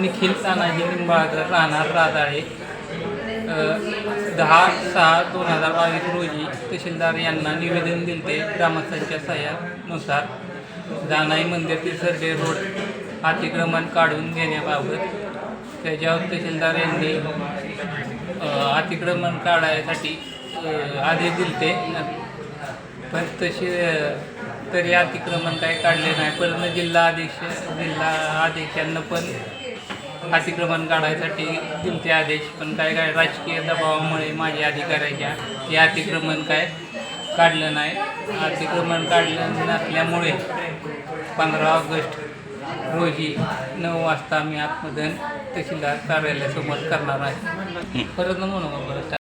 निखिल तानाजी निंबाळकर राहणार राजाळे दहा सहा दोन हजार बावीस रोजी तहसीलदार यांना निवेदन दिले ग्रामस्थांच्या सह्यानुसार. जानाई मंदिर ते सरडे रोड अतिक्रमण काढून घेण्याबाबत त्याच्यावर तहसीलदार यांनी अतिक्रमण काढायसाठी आधी आदेश दिलते. पण तसे तरी अतिक्रमण काही काढले नाही. पण जिल्हा अध्यक्ष जिल्हा अध्यक्षांना पण अतिक्रमण काढायसाठी दिलते आदेश पण काय काय राजकीय दबावामुळे माझ्या अधिकाऱ्याच्या हे अतिक्रमण काय काढलं नाही. अतिक्रमण काढलं नसल्यामुळे पंधरा ऑगस्ट रोजी नऊ वाजता मी आत्मदन तहसीलदार कार्यालयासमोर करणार आहे. परत म्हणू का परत